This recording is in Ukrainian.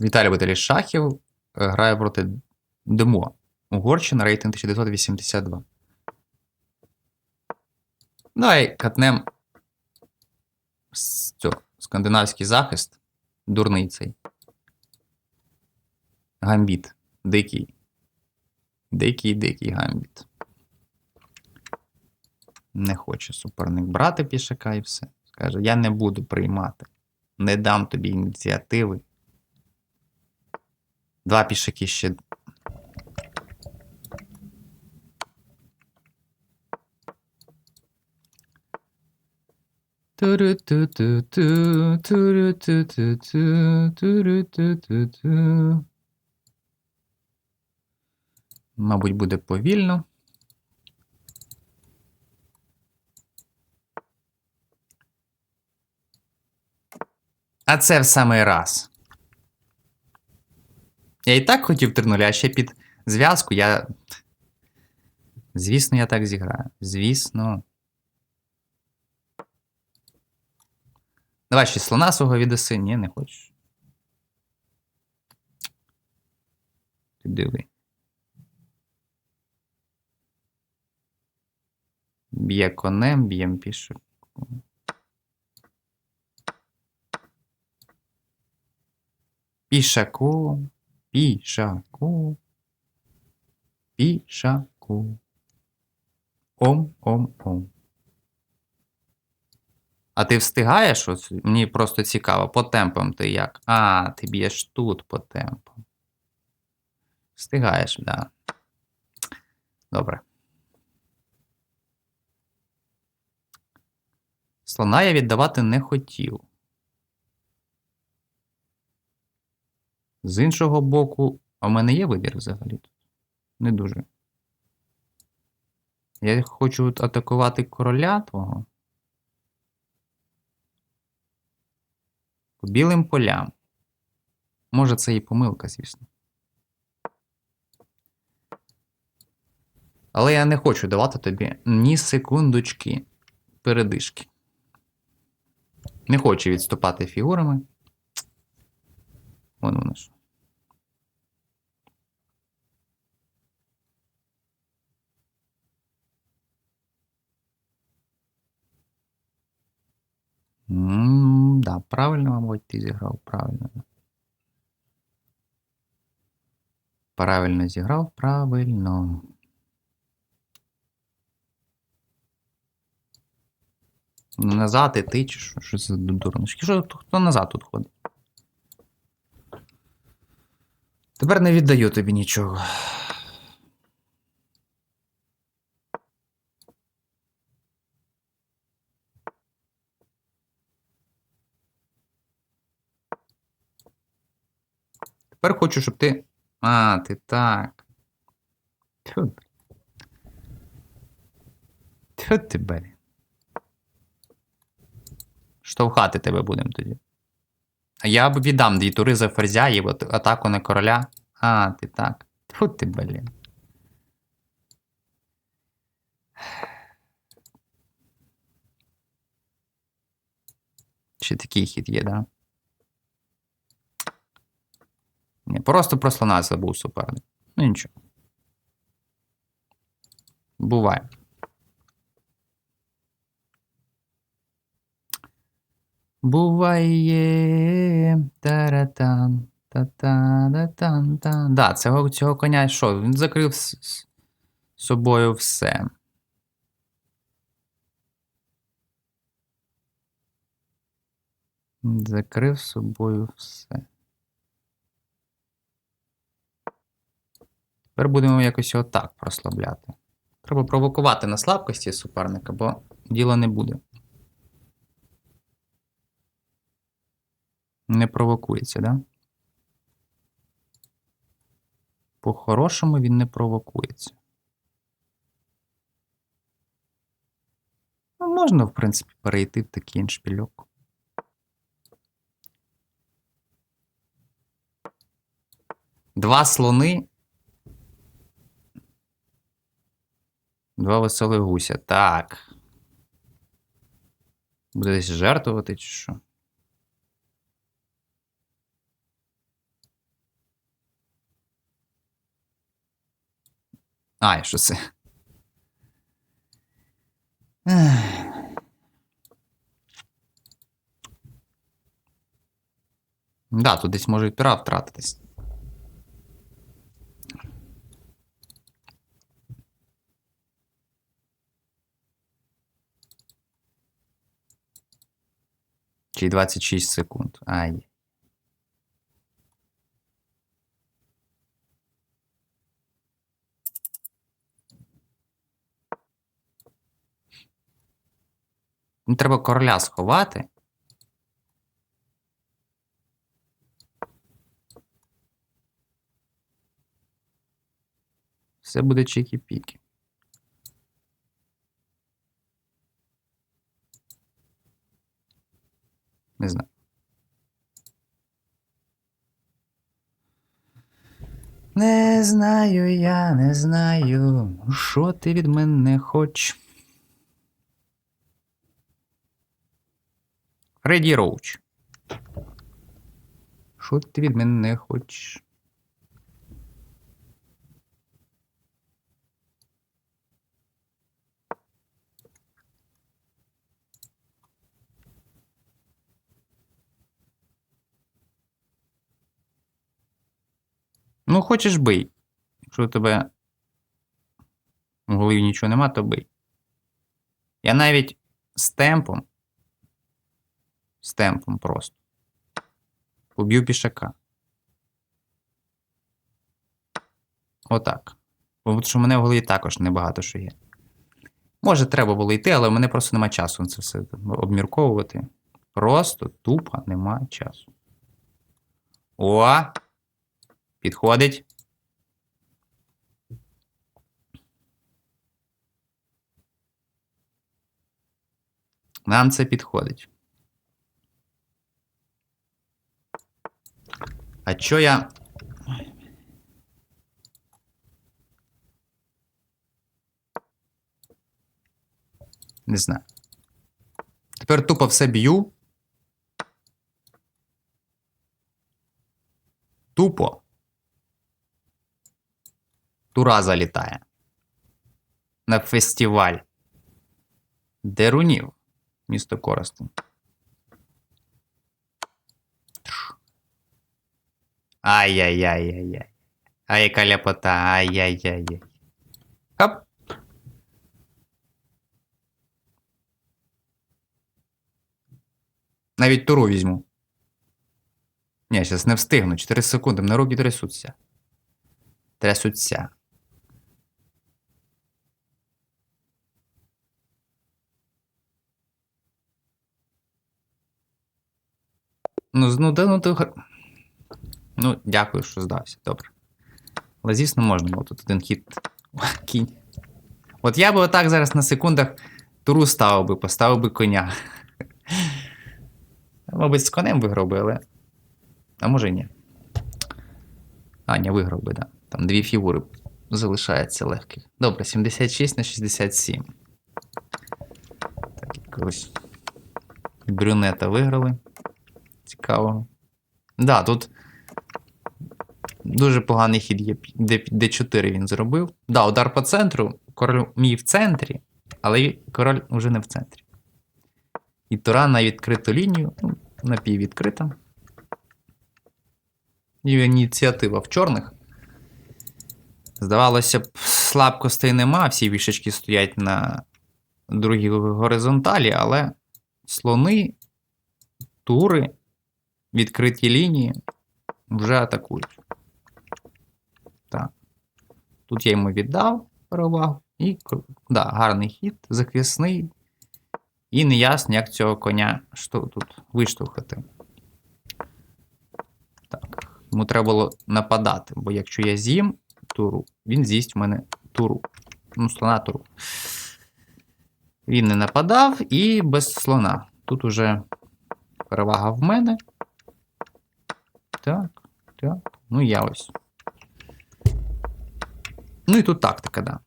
Віталій Баталій Шахів е, грає проти Демо. Угорщина, рейтинг 1982. Давай катнем з цього, скандинавський захист. Дурний цей. Гамбіт. Дикий. Дикий, дикий гамбіт. Не хоче суперник брати пішака і все. Скаже, я не буду приймати. Не дам тобі ініціативи. Два пішаки ще. Мабуть, буде повільно. А це в самий раз. Я і так хотів 3 а ще під зв'язку я. Звісно, я так зіграю. Звісно. Давай ще слона свого віддаси. Ні, не хочеш. Ти диви. Б'є конем, б'єм пішоком. Пішаку, пішаку, пішаку. Ом, ом, ом. А ти встигаєш? Ось, мені просто цікаво, по темпам ти як? А, ти б'єш тут по темпам. Встигаєш, да. Добре. Слона я віддавати не хотів. З іншого боку, а в мене є вибір взагалі тут? Не дуже. Я хочу атакувати короля твого. По білим полям. Може, це і помилка, звісно. Але я не хочу давати тобі ні секундочки передишки. Не хочу відступати фігурами. Вон воно що. М, Да, правильно, мабуть, ти зіграв, правильно. Правильно зіграв, правильно. Назад і ти чи що? Що це за дурнички? Що хто назад тут ходить? Тепер не віддаю тобі нічого. Тепер хочу, щоб ти. А, ти так. Тьфу. Тьфу ти бері. Штовхати тебе будемо тоді. А я б віддам дві тури за ферзя і атаку на короля. А, ти так. Тьфу ти, блін. Ще такий хід є, да? Ні, просто про слона забув суперник. Ну нічого. Буває. Буває. Таратан. Та-та-да-тан та Да, цього, цього коня що? Він закрив з, з собою все. Закрив собою все. Тепер будемо якось його так прослабляти. Треба провокувати на слабкості суперника, бо діла не буде. Не провокується, да? По-хорошому він не провокується. Ну, можна, в принципі, перейти в такий іншпільок. Два слони. Два веселих гуся. Так. Буде десь жартувати чи що? А, що це? Да, тут десь можуть і втратитись. Чи 26 секунд. Ай. Ну, треба короля сховати. Все буде чікі-піки. Не знаю. Не знаю, я не знаю, що ти від мене хоч. Фредді Роуч. Що ти від мене хочеш? Ну, хочеш бий. Якщо у тебе в голові нічого нема, то бий. Я навіть з темпом. З темпом просто. Поб'ю пішака. Отак. Бо що в мене в голові також небагато що є. Може, треба було йти, але в мене просто нема часу це все обмірковувати. Просто тупо нема часу. О! Підходить. Нам це підходить. А чо я. Не знаю. Тепер тупо все б'ю. Тупо. Тура залітає. На фестиваль. Дерунів. Місто Коростень. Ай-яй-яй-яй-яй. Ай, яка ляпота. Ай-яй-яй-яй. Хоп. Навіть туру візьму. Ні, зараз не встигну. 4 секунди. Мене руки трясуться. Трясуться. Ну, да, ну, то... ну, дякую, що здався. Добре. Але, звісно, можна було тут один хід. Кінь. От я би отак зараз на секундах туру ставив би, поставив би коня. Мабуть, з конем виграв би, але. А може ні. А, ні, виграв би, да. Там дві фігури залишається легких. Добре, 76 на 67. Так, якогось брюнета виграли. Цікаво. Да, тут дуже поганий хід є. Д- D4 він зробив. Да, удар по центру. Король мій в центрі, але король уже не в центрі. І Тура на відкриту лінію, ну, напіввідкрита. І ініціатива в чорних. Здавалося б, слабкостей нема, всі вішечки стоять на другій горизонталі, але слони, тури, відкриті лінії вже атакують. Так. Тут я йому віддав перевагу. І да, гарний хід, захисний. І неясно, як цього коня що тут виштовхати. Так. Йому треба було нападати, бо якщо я з'їм туру, він з'їсть в мене туру. Ну, слона туру. Він не нападав і без слона. Тут уже перевага в мене. Так, так. Ну, я ось. Ну і тут тактика, да.